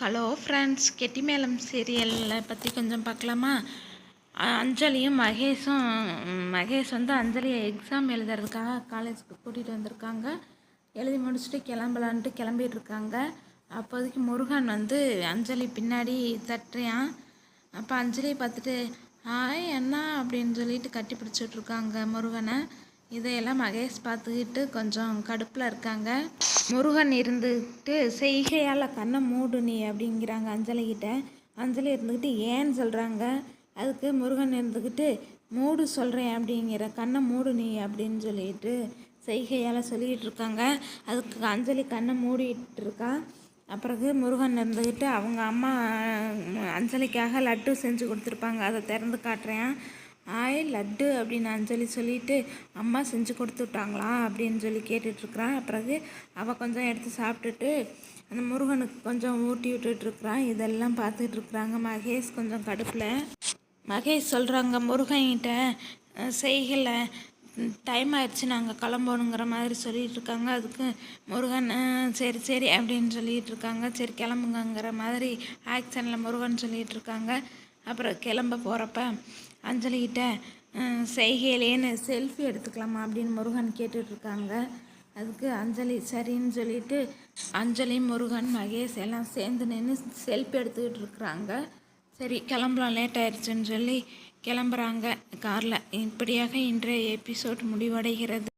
Hello friends கெட்டிமேளம் சீரியலை பற்றி கொஞ்சம் பார்க்கலாமா? அஞ்சலியும் மகேஷும் மகேஷ் வந்து அஞ்சலியை எக்ஸாம் எழுதுறதுக்காக காலேஜுக்கு கூட்டிகிட்டு வந்திருக்காங்க. எழுதி முடிச்சுட்டு கிளம்பலான்ட்டு கிளம்பிட்டு இருக்காங்க. அப்போதைக்கு முருகன் வந்து அஞ்சலி பின்னாடி தட்டுறான். அப்போ அஞ்சலியை பார்த்துட்டு ஹாய் அண்ணா அப்படின்னு சொல்லிட்டு கட்டி பிடிச்சிட்ருக்காங்க முருகனை. இதையெல்லாம் மகேஷ் பார்த்துக்கிட்டு கொஞ்சம் கடுப்பில் இருக்காங்க. முருகன் இருந்துக்கிட்டு செய்கையால் கண்ணை மூடு நீ அப்படிங்கிறாங்க அஞ்சலிக்கிட்ட அஞ்சலி இருந்துக்கிட்டு ஏன்னு சொல்கிறாங்க அதுக்கு முருகன் இருந்துக்கிட்டு மூடு சொல்கிறேன் அப்படிங்கிற கண்ணை மூடு நீ அப்படின்னு சொல்லிட்டு செய்கையால் சொல்லிக்கிட்டு இருக்காங்க. அதுக்கு அஞ்சலி கண்ணை மூடிட்டு இருக்கா. அப்புறகு முருகன் இருந்துக்கிட்டு அவங்க அம்மா அஞ்சலிக்காக லட்டு செஞ்சு கொடுத்துருப்பாங்க. அதை திறந்து காட்டுறேன். ஆய் லட்டு அப்படின்னு அஞ்சலி சொல்லிட்டு அம்மா செஞ்சு கொடுத்து விட்டாங்களா அப்படின்னு சொல்லி கேட்டுட்ருக்குறான் பிறகு அவள் கொஞ்சம் எடுத்து சாப்பிட்டுட்டு அந்த முருகனுக்கு கொஞ்சம் ஊட்டி விட்டுட்ருக்குறான் இதெல்லாம் பார்த்துட்ருக்குறாங்க. மகேஷ் கொஞ்சம் கடுப்பில் மகேஷ் சொல்கிறாங்க முருகன்கிட்ட செய்கலை டைம் ஆயிடுச்சு நாங்கள் கிளம்பணுங்கிற மாதிரி சொல்லிகிட்டு இருக்காங்க அதுக்கு முருகன் சரி சரி அப்படின்னு சொல்லிகிட்ருக்காங்க சரி கிளம்புங்கங்கிற மாதிரி ஆக்ஷனில் முருகன் சொல்லிகிட்ருக்காங்க அப்புறம் கிளம்ப போகிறப்ப அஞ்சலிகிட்ட செய்கையிலேன்னு செல்ஃபி எடுத்துக்கலாமா? அப்படின்னு முருகன் கேட்டுட்ருக்காங்க. அதுக்கு அஞ்சலி சரின்னு சொல்லிட்டு அஞ்சலி முருகன் மகேஷ் எல்லாம் சேர்ந்து நின்று செல்ஃபி எடுத்துக்கிட்டு இருக்கிறாங்க சரி கிளம்பலாம் லேட் ஆயிடுச்சுன்னு சொல்லி கிளம்புறாங்க. காரில் இப்படியாக இன்றைய எபிசோட் முடிவடைகிறது.